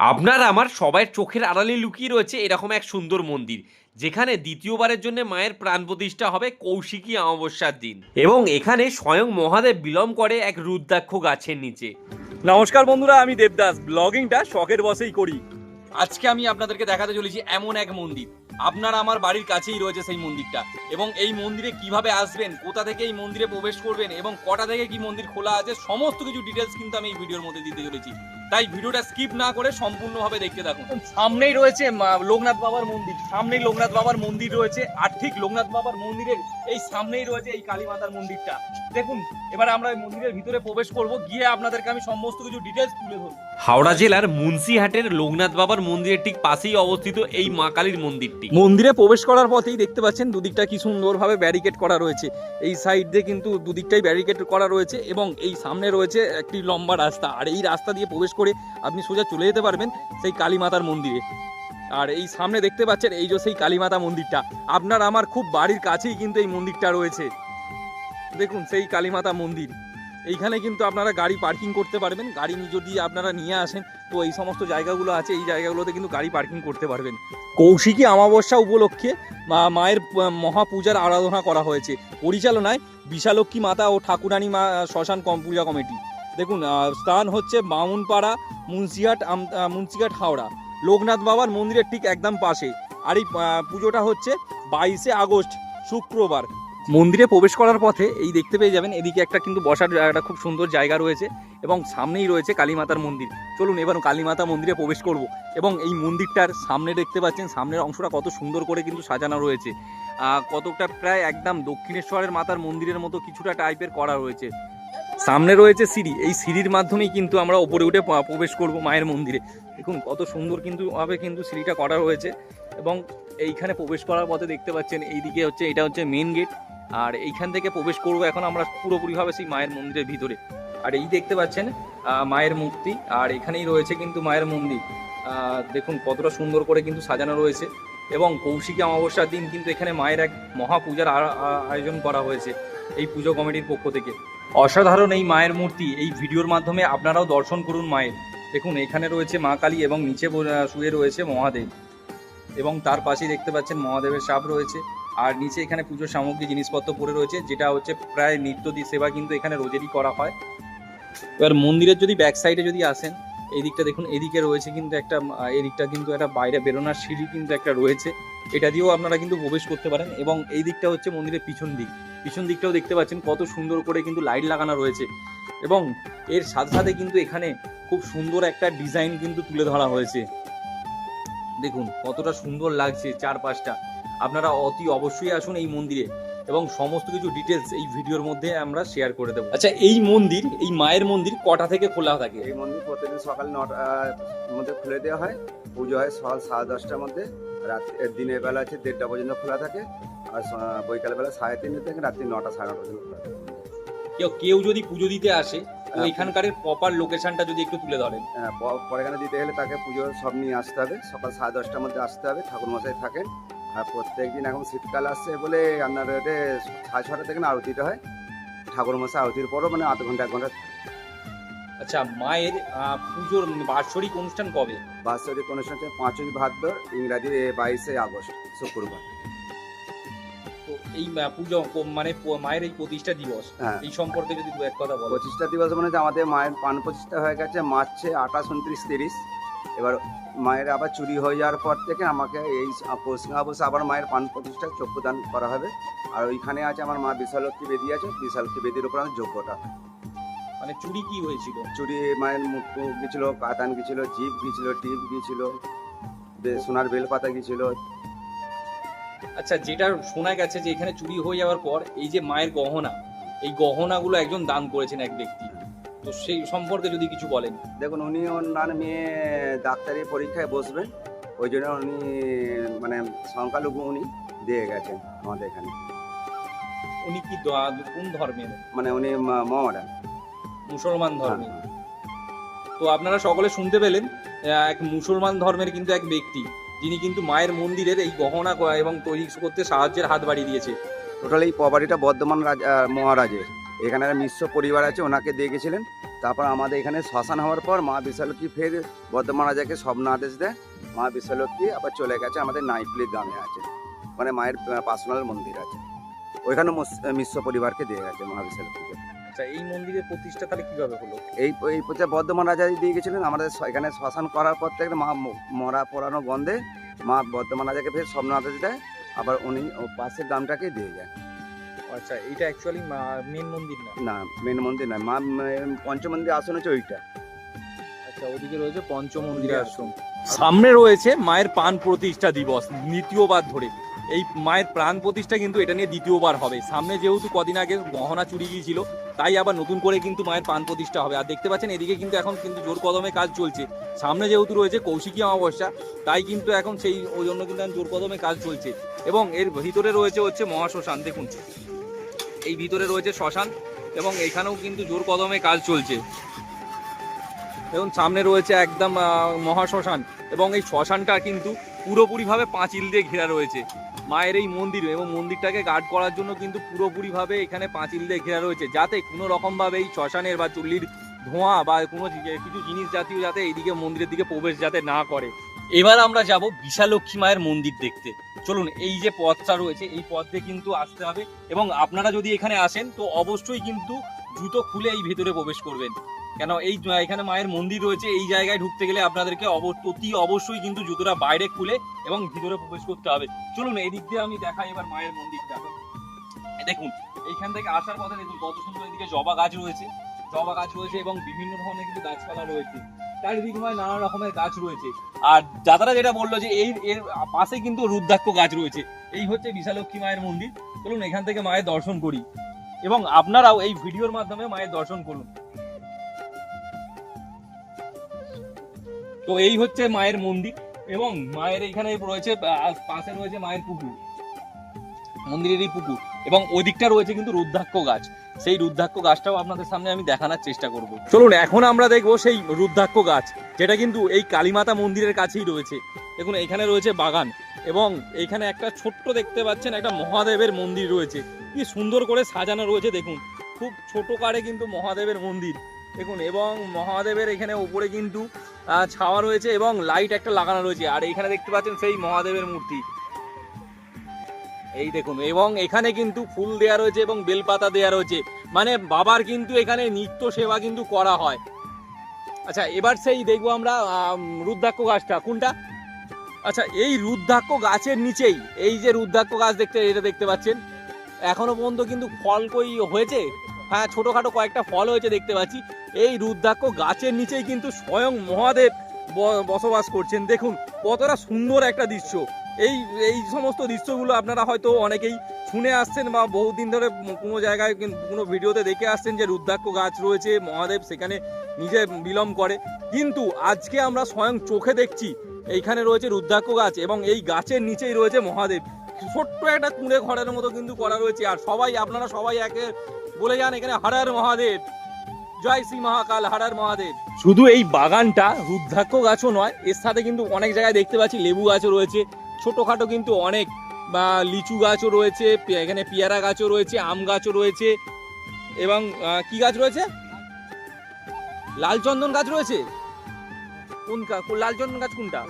আপনার আমার সবার চোখের আড়ালে লুকিয়ে রয়েছে এরকম এক সুন্দর মন্দির, যেখানে দ্বিতীয়বারের জন্য মায়ের প্রাণ প্রতিষ্ঠা হবে কৌশিকী অমাবস্যার দিন। এবং এখানে স্বয়ং মহাদেব বিলম করে এক রুদ্রাক্ষ গাছের নিচে। নমস্কার বন্ধুরা, আমি দেবদাস। ব্লগিংটা শখের বসেই করি। আজকে আমি আপনাদেরকে দেখাতে চলেছি এমন এক মন্দির। আপনার আমার বাড়ির কাছেই রয়েছে সেই মন্দিরটা। এবং এই মন্দিরে কীভাবে আসবেন, কোথা থেকে এই মন্দিরে প্রবেশ করবেন, এবং কটা থেকে কি মন্দির খোলা আছে, সমস্ত কিছু ডিটেলস কিন্তু আমি এই ভিডিওর মধ্যে দিতে চলেছি। তাই ভিডিওটা স্কিপ না করে সম্পূর্ণভাবে দেখতে থাকুন। সামনেই রয়েছে মা- লোকনাথ বাবার মন্দির। সামনেই লোকনাথ বাবার মন্দির রয়েছে আর ঠিক লোকনাথ বাবার মন্দিরের এই সামনেই রয়েছে এই কালী মাতার মন্দিরটা। দেখুন এবার আমরা এই মন্দিরের ভিতরে প্রবেশ করব গিয়ে আপনাদেরকে আমি সমস্ত কিছু ডিটেলস তুলে ধরবো। হাওড়া জেলার মুন্সিহাটের লোকনাথ বাবার মন্দিরের ঠিক পাশেই অবস্থিত এই মা কালীর মন্দিরটি। মন্দিরে প্রবেশ করার পথেই দেখতে পাচ্ছেন দুদিকটা কি সুন্দরভাবে ব্যারিকেড করা রয়েছে। এই সাইড দিয়ে কিন্তু দুদিকটাই ব্যারিকেড করা রয়েছে এবং এই সামনে রয়েছে একটি লম্বা রাস্তা। আর এই রাস্তা দিয়ে প্রবেশ করে আপনি সোজা চলে যেতে পারবেন সেই কালী মাতার মন্দিরে। আর এই সামনে দেখতে পাচ্ছেন, এই যে সেই কালীমাতা মন্দিরটা। আপনার আমার খুব বাড়ির কাছেই কিন্তু এই মন্দিরটা রয়েছে। দেখুন, সেই কালীমাতা মন্দির। এইখানে কিন্তু আপনারা গাড়ি পার্কিং করতে পারবেন। গাড়ি যদি আপনারা নিয়ে আসেন, তো এই সমস্ত জায়গাগুলো আছে, এই জায়গাগুলোতে কিন্তু গাড়ি পার্কিং করতে পারবেন। কৌশিকী অমাবস্যা উপলক্ষে মায়ের মহাপূজার আরাধনা করা হয়েছে। পরিচালনায় বিশালক্ষী মাতা ও ঠাকুরানী মা, শ্মশান কম, পূজা কমিটি। দেখুন স্থান হচ্ছে বামুনপাড়া মুন্সিহাট মুন্সিহাট হাওড়া। লোকনাথ বাবার মন্দিরের ঠিক একদম পাশে আর এই পুজোটা হচ্ছে বাইশে আগস্ট, শুক্রবার। মন্দিরে প্রবেশ করার পথে এই দেখতে পেয়ে যাবেন, এদিকে একটা কিন্তু বসার একটা খুব সুন্দর জায়গা রয়েছে এবং সামনেই রয়েছে কালীমাতার মন্দির। চলুন, এবার কালীমাতা মন্দিরে প্রবেশ করব এবং এই মন্দিরটার সামনে দেখতে পাচ্ছেন, সামনের অংশটা কত সুন্দর করে কিন্তু সাজানো রয়েছে। কতকটা প্রায় একদম দক্ষিণেশ্বরের মাতার মন্দিরের মতো কিছুটা টাইপের করা রয়েছে। সামনে রয়েছে সিঁড়ি। এই সিঁড়ির মাধ্যমেই কিন্তু আমরা ওপরে উঠে প্রবেশ করব মায়ের মন্দিরে। দেখুন, কত সুন্দর কিন্তু ভাবে কিন্তু সিঁড়িটা করা রয়েছে এবং এইখানে প্রবেশ করার পথে দেখতে পাচ্ছেন, এইদিকে হচ্ছে, এটা হচ্ছে মেন গেট আর এইখান থেকে প্রবেশ করব এখন আমরা পুরোপুরিভাবে সেই মায়ের মন্দিরের ভিতরে। আর এই দেখতে পাচ্ছেন মায়ের মূর্তি। আর এখানেই রয়েছে কিন্তু মায়ের মন্দির। দেখুন, কতটা সুন্দর করে কিন্তু সাজানো রয়েছে। এবং কৌশিকী অমাবস্যার দিন কিন্তু এখানে মায়ের এক মহাপূজার আয়োজন করা হয়েছে এই পুজো কমিটির পক্ষ থেকে। অসাধারণ এই মায়ের মূর্তি, এই ভিডিওর মাধ্যমে আপনারাও দর্শন করুন মায়ের। দেখুন, এখানে রয়েছে মা কালী এবং নিচে শুয়ে রয়েছে মহাদেব। এবং তার পাশেই দেখতে পাচ্ছেন মহাদেবের সাপ রয়েছে। আর নিচে এখানে পুজোর সামগ্রী, জিনিসপত্র পড়ে রয়েছে, যেটা হচ্ছে প্রায় নিত্যদি সেবা কিন্তু এখানে রোজেরই করা হয়। এবার মন্দিরের যদি ব্যাক সাইডে যদি আসেন, এই দিকটা দেখুন, এদিকে রয়েছে কিন্তু একটা এদিকটা কিন্তু একটা বাইরে বেরোনোর সিঁড়ি কিন্তু একটা রয়েছে। এটা দিয়েও আপনারা কিন্তু প্রবেশ করতে পারেন। এবং এই দিকটা হচ্ছে মন্দিরের পিছন দিক। পিছন দিকটাও দেখতে পাচ্ছেন, কত সুন্দর করে কিন্তু লাইট লাগানো রয়েছে। এবং এর সাথে সাথে কিন্তু এখানে খুব সুন্দর একটা ডিজাইন কিন্তু তুলে ধরা হয়েছে। দেখুন, কতটা সুন্দর লাগছে চারপাশটা। আপনারা অতি অবশ্যই আসুন এই মন্দিরে। এবং সমস্ত কিছু ডিটেলস এই ভিডিওর মধ্যে আমরা শেয়ার করে দেবো। আচ্ছা এই মন্দির এই মায়ের মন্দির কটা থেকে খোলা থাকে? এই মন্দির প্রতিদিন সকাল নটার মধ্যে খুলে দেওয়া হয়। পুজো হয় সকাল সাড়ে দশটার মধ্যে। রাত দিনের বেলা আছে দেড়টা পর্যন্ত খোলা থাকে। আর স- বিকালবেলা সাড়ে তিনটে থেকে রাত্রি নটা সাড়ে নটা পর্যন্ত খোলা থাকে। কেউ কেউ যদি পুজো দিতে আসে তো হ্যাঁ। এখানকার প্রপার লোকেশনটা যদি একটু তুলে ধরেন। হ্যাঁ, প- পরে এখানে দিতে গেলে তাকে পুজো সব নিয়ে আসতে হবে। সকাল সাড়ে দশটার মধ্যে আসতে হবে। ঠাকুর মশাই থাকেন। প্রত্যেক দিন এখন শীতকাল আসছে বলে আপনার ওটা সাড়ে ছটা থেকে না আরতিটা হয়। ঠাকুর মশাই আরতির পরও মানে আধ ঘণ্টা এক ঘণ্টা। আচ্ছা মায়ের পুজোর বাৎসরিক অনুষ্ঠান কবে? বাৎসরিক অনুষ্ঠান হচ্ছে পাঁচই ভাদ্র ইংরাজি বাইশে আগস্ট শুক্রবার। তো এই পুজো মানে মায়ের এই প্রতিষ্ঠা দিবস হ্যাঁ। এই সম্পর্কে যদি দু এক কথা বলো প্রতিষ্ঠা দিবস মানে আমাদের মায়ের পান প্রতিষ্ঠা হয়ে গেছে মার্চে আঠাশ উনত্রিশ তিরিশ। এবার মায়ের আবার চুরি হয়ে যাওয়ার পর থেকে আমাকে এই পশ্চিমা বসে আবার মায়ের পান প্রতিষ্ঠা চক্ষুদান করা হবে। আর ওইখানে আছে আমার মা বিশালক্ষী বেদি আছে বিশালক্ষী বেদির উপর আমার যোগ্যটা মানে চুরি কি হয়েছিল? চুরি মায়ের মুখ গেছিল কাতান গেছিল জিপ গেছিল টিপ গেছিল বে- সোনার বেলপাতা গেছিল আচ্ছা যেটা শোনা গেছে যে এখানে চুরি হয়ে যাওয়ার পর এই যে মায়ের গহনা এই গহনাগুলো একজন দান করেছেন এক ব্যক্তি। তো সেই সম্পর্কে যদি কিছু বলেন। দেখুন উনি ওনার মেয়ে ডাক্তারি পরীক্ষায় বসবেন ওই জন্য উনি মানে সংখ্যালঘু উনি দিয়ে গেছেন আমাদের এখানে। উনি কি দ- কোন ধর্মের? মানে উনি ম- মহামেডান মুসলমান ধর্মের তো আপনারা সকলে শুনতে পেলেন আহ, এক মুসলমান ধর্মের কিন্তু এক ব্যক্তি। যিনি কিন্তু মায়ের মন্দিরের এই গহনা ক- এবং তৈরি করতে সাহায্যের হাত বাড়িয়ে দিয়েছে। টোটাল এই প্রপার্টিটা বর্ধমান রাজ আহ, মহারাজের। এখানে একটা মিশ্র পরিবার আছে ওনাকে দিয়ে গেছিলেন। তারপর আমাদের এখানে শ্মশান হওয়ার পর মা বিশালক্ষী ফের বর্ধমান রাজাকে স্বপ্ন আদেশ দেয়। মা বিশালক্ষী আবার চলে গেছে আমাদের নাইটলি গ্রামে আছে মানে মায়ের পার্সোনাল মন্দির আছে। ওইখানে মিশ্র পরিবারকে দিয়ে গেছে মা বিশালক্ষীকে। আচ্ছা এই মন্দিরের প্রতিষ্ঠা তাহলে কীভাবে হলো? এই এই প্রচার বর্ধমান রাজা দিয়ে গেছিলেন। আমাদের এখানে শ্মশান করার পর থেকে মা মরা পোড়ানো গন্ধে মা বর্ধমান রাজাকে ফের স্বপ্ন আদেশ দেয়। আবার উনি ও পাশের গ্রামটাকে দিয়ে যায়। আচ্ছা এটা অ্যাকচুয়ালি মেন মন্দির না? না মেন মন্দির নয়। মা পঞ্চমন্দির আসন হচ্ছে ওইটা। আচ্ছা ওদিকে রয়েছে পঞ্চ মন্দিরের আশ্রম সামনে রয়েছে মায়ের প্রাণ প্রতিষ্ঠা দিবস দ্বিতীয়বার ধরে। এই মায়ের প্রাণ প্রতিষ্ঠা কিন্তু এটা নিয়ে দ্বিতীয়বার হবে। সামনে যেহেতু কদিন আগে গহনা চুরি গিয়েছিল তাই আবার নতুন করে কিন্তু মায়ের প্রাণ প্রতিষ্ঠা হবে। আর দেখতে পাচ্ছেন এদিকে কিন্তু এখন কিন্তু জোর কদমে কাজ চলছে। সামনে যেহেতু রয়েছে কৌশিকী অমাবস্যা তাই কিন্তু এখন সেই ওই জন্য কিন্তু এখন জোর কদমে কাজ চলছে। এবং এর ভিতরে রয়েছে হচ্ছে মহাশ্মশান। দেখুন। এই ভিতরে রয়েছে শ্মশান এবং এখানেও কিন্তু জোর কদমে কাজ চলছে। এবং সামনে রয়েছে একদম মহাশ্মশান এবং এই শ্মশানটা কিন্তু পুরোপুরিভাবে পাঁচিল দিয়ে ঘেরা রয়েছে। মায়ের এই মন্দির এবং মন্দিরটাকে গার্ড করার জন্য কিন্তু পুরোপুরিভাবে এখানে পাঁচিল দিয়ে ঘেরা রয়েছে, যাতে কোনো রকমভাবে এই শ্মশানের বা চুল্লির ধোঁয়া বা কোনো কিছু জিনিস জাতীয় যাতে এইদিকে মন্দিরের দিকে প্রবেশ যাতে না করে। এবার আমরা যাব বিশালক্ষী মায়ের মন্দির দেখতে। চলুন, এই যে পথটা রয়েছে, এই পথ কিন্তু আসতে হবে এবং আপনারা যদি এখানে আসেন, তো অবশ্যই কিন্তু জুতো খুলে এই ভেতরে প্রবেশ করবেন। কেন, এই এখানে মায়ের মন্দির রয়েছে, এই জায়গায় ঢুকতে গেলে আপনাদেরকে অতি অবশ্যই কিন্তু জুতোটা বাইরে খুলে এবং ভিতরে প্রবেশ করতে হবে। চলুন এই দিক দিয়ে আমি দেখাই এবার মায়ের মন্দিরটা। দেখুন, এইখান থেকে আসার পথে দেখুন, কত সুন্দর এদিকে জবা গাছ রয়েছে। জবা গাছ রয়েছে এবং বিভিন্ন ধরনের কিন্তু গাছপালা রয়েছে। চারিদিকে মায়ের নানা রকমের গাছ রয়েছে। আর দাদারা যেটা বলল যে এই এর পাশে কিন্তু রুদ্রাক্ষ গাছ রয়েছে। এই হচ্ছে বিশালক্ষী মায়ের মন্দির। চলুন এখান থেকে মায়ের দর্শন করি। এবং আপনারাও এই ভিডিওর মাধ্যমে মায়ের দর্শন করুন। তো এই হচ্ছে মায়ের মন্দির এবং মায়ের এখানে রয়েছে পাশে রয়েছে মায়ের পুকুর। মন্দিরেরই পুকুর এবং ওই দিকটা রয়েছে কিন্তু রুদ্রাক্ষ গাছ। সেই রুদ্রাক্ষ গাছটাও আপনাদের সামনে আমি দেখানোর চেষ্টা করব। চলুন, এখন আমরা দেখব সেই রুদ্রাক্ষ গাছ, যেটা কিন্তু এই কালীমাতা মন্দিরের কাছেই রয়েছে। দেখুন, এখানে রয়েছে বাগান এবং এইখানে একটা ছোট্ট দেখতে পাচ্ছেন একটা মহাদেবের মন্দির রয়েছে। কি সুন্দর করে সাজানো রয়েছে, দেখুন। খুব ছোট কারে কিন্তু মহাদেবের মন্দির। দেখুন, এবং মহাদেবের এখানে উপরে কিন্তু ছাওয়া রয়েছে এবং লাইট একটা লাগানো রয়েছে। আর এখানে দেখতে পাচ্ছেন সেই মহাদেবের মূর্তি। এই দেখুন এবং এখানে কিন্তু ফুল দেয়া রয়েছে এবং বেলপাতা দেয়া রয়েছে। মানে বাবার কিন্তু এখানে নিত্য সেবা কিন্তু করা হয়। আচ্ছা এবার সেই দেখব আমরা আম, রুদ্রাক্ষ গাছটা। কোনটা? আচ্ছা এই রুদ্রাক্ষ গাছের নিচেই এই যে রুদ্রাক্ষ গাছ দেখতে এটা দেখতে পাচ্ছেন? এখনও পর্যন্ত কিন্তু ফল কই হয়েছে? হ্যাঁ ছোটোখাটো কয়েকটা ফল হয়েছে দেখতে পাচ্ছি। এই রুদ্রাক্ষ গাছের নিচেই কিন্তু স্বয়ং মহাদেব বসবাস করছেন। দেখুন কতটা সুন্দর একটা দৃশ্য। এই এই সমস্ত দৃশ্যগুলো আপনারা হয়তো অনেকেই শুনে আসছেন বা বহুদিন ধরে কোনো জায়গায় কিন- ভিডিওতে দেখে আসছেন যে রুদ্রাক্ষ গাছ রয়েছে, মহাদেব সেখানে নিজে বিলম করে। কিন্তু আজকে আমরা স্বয়ং চোখে দেখছি, এইখানে রয়েছে রুদ্রাক্ষ গাছ এবং এই গাছের নিচেই রয়েছে মহাদেব। ছোট্ট একটা কুঁড়ে ঘরের মতো কিন্তু করা রয়েছে আর সবাই, আপনারা সবাই একে বলে যান এখানে হারার মহাদেব। জয় শ্রী মহাকাল হারার মহাদেব। শুধু এই বাগানটা রুদ্রাক্ষ গাছও নয়, এর সাথে কিন্তু অনেক জায়গায় দেখতে পাচ্ছি লেবু গাছও রয়েছে। ছোটোখাটো কিন্তু অনেক, বা লিচু গাছও রয়েছে এখানে পেয়ারা গাছও রয়েছে, আম গাছও রয়েছে, এবং কি গাছ রয়েছে? লাল চন্দন গাছ রয়েছে? কোন লাল চন্দন গাছ কোনটা?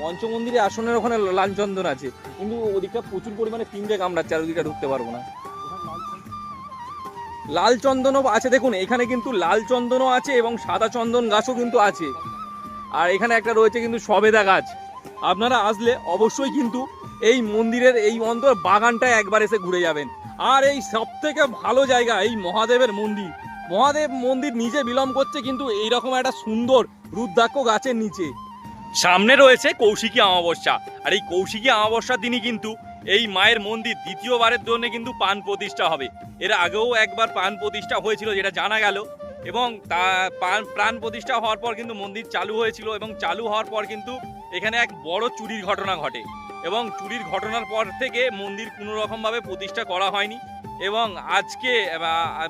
পঞ্চমন্দিরে আসনের ওখানে লাল চন্দন আছে, কিন্তু ওদিকটা প্রচুর পরিমাণে পিঁমড়ে কামড়াচ্ছে, আর ওদিকটা ঢুকতে পারব না। লাল চন্দনও আছে, দেখুন, এখানে কিন্তু লাল চন্দনও আছে, এবং সাদা চন্দন গাছও কিন্তু আছে। আর এখানে একটা রয়েছে কিন্তু সবেদা গাছ। আপনারা আসলে অবশ্যই কিন্তু এই মন্দিরের এই অন্তর বাগানটা একবার এসে ঘুরে যাবেন। আর এই সব থেকে ভালো জায়গা এই মহাদেবের মন্দির। মহাদেব মন্দির নিজে বিলম করছে কিন্তু এইরকম একটা সুন্দর রুদ্রাক্ষ গাছের নিচে। সামনে রয়েছে কৌশিকী অমাবস্যা। আর এই কৌশিকী অমাবস্যার দিনই কিন্তু এই মায়ের মন্দির দ্বিতীয়বারের জন্য কিন্তু পান প্রতিষ্ঠা হবে। এর আগেও একবার পান প্রতিষ্ঠা হয়েছিল, যেটা জানা গেল। এবং তা প্রাণ- প্রতিষ্ঠা হওয়ার পর কিন্তু মন্দির চালু হয়েছিল এবং চালু হওয়ার পর কিন্তু এখানে এক বড় চুরির ঘটনা ঘটে এবং চুরির ঘটনার পর থেকে মন্দির কোনো রকমভাবে প্রতিষ্ঠা করা হয়নি এবং আজকে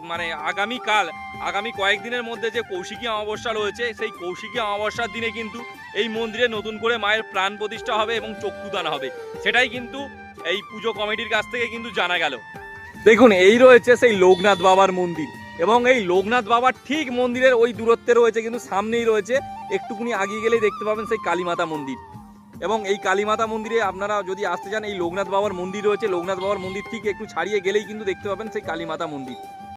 মানে আগামীকাল, আগামী কয়েকদিনের মধ্যে যে কৌশিকী অমাবস্যা রয়েছে, সেই কৌশিকী অমাবস্যার দিনে কিন্তু এই মন্দিরে নতুন করে মায়ের প্রাণ প্রতিষ্ঠা হবে এবং চক্ষুদান হবে। সেটাই কিন্তু এই পুজো কমিটির কাছ থেকে কিন্তু জানা গেল। দেখুন, এই রয়েছে সেই লোকনাথ বাবার মন্দির। এবং এই লোকনাথ বাবার ঠিক মন্দিরের ওই দূরত্বে রয়েছে, কিন্তু সামনেই রয়েছে, একটুকুনি আগিয়ে গেলেই দেখতে পাবেন সেই কালীমাতা মন্দির। এবং এই কালীমাতা মন্দিরে আপনারা যদি আসতে চান, এই লোকনাথ বাবার মন্দির রয়েছে, লোকনাথ বাবার মন্দির ঠিক একটু ছাড়িয়ে গেলেই কিন্তু দেখতে পাবেন সেই কালীমাতা মন্দির।